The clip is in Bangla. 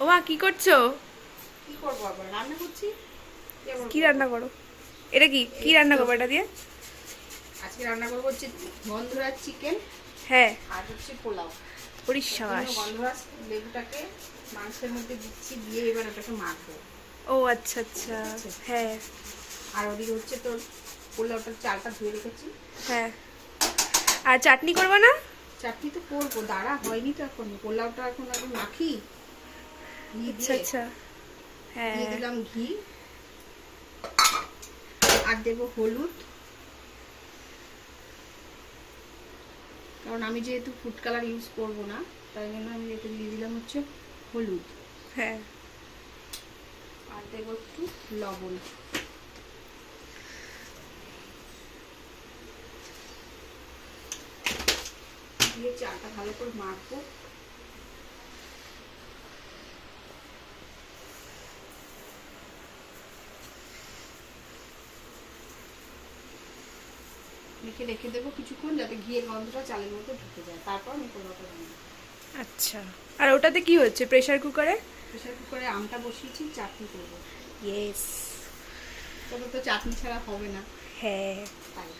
ও মা কি করছ? কি করব আবার? রান্না করছি? কি রান্না করো? এটা কি? কি রান্না করব এটা দিয়ে? আজকে রান্না করব হচ্ছে গন্ধরাজ চিকেন হ্যাঁ। আর হচ্ছে পোলাও। পরিশ্বাস গন্ধরাজ লেবুটাকে মাংসের মধ্যে দিচ্ছি দিয়ে এবার ওটাকে মাখবো। ও আচ্ছা আচ্ছা। হ্যাঁ। আর ওদিকে হচ্ছে তোর পোলাওটার চালটা ধুয়ে রেখেছি। হ্যাঁ। আর চাটনি করব না? চাটনি তো করব দাঁড়া হয়নি তো এখন। পোলাওটা এখন এখন মাখি? আচ্ছা আচ্ছা। হ্যাঁ। দিয়ে দিলাম ঘি। আর দেবো হলুদ। কারণ আমি যেহেতু ফুড কালার ইউজ করব না তাই জন্য আমি এতে দিয়ে দিলাম হচ্ছে হলুদ। হ্যাঁ। আর দেবো একটু লবণ। দিয়ে চালটা ভালো করে মাখবো। মেখে রেখে দেবো কিছুক্ষণ যাতে ঘিয়ের গন্ধটা চালের মধ্যে ঢুকে যায়। তারপর আমি পোলাওটা বানাবো। আচ্ছা। আর ওটাতে কি হচ্ছে? প্রেশার কুকারে প্রেশার কুকারে আমটা বসিয়েছি চাটনি করব। ইয়েস তবে তো চাটনি ছাড়া হবে না। হ্যাঁ। তাই।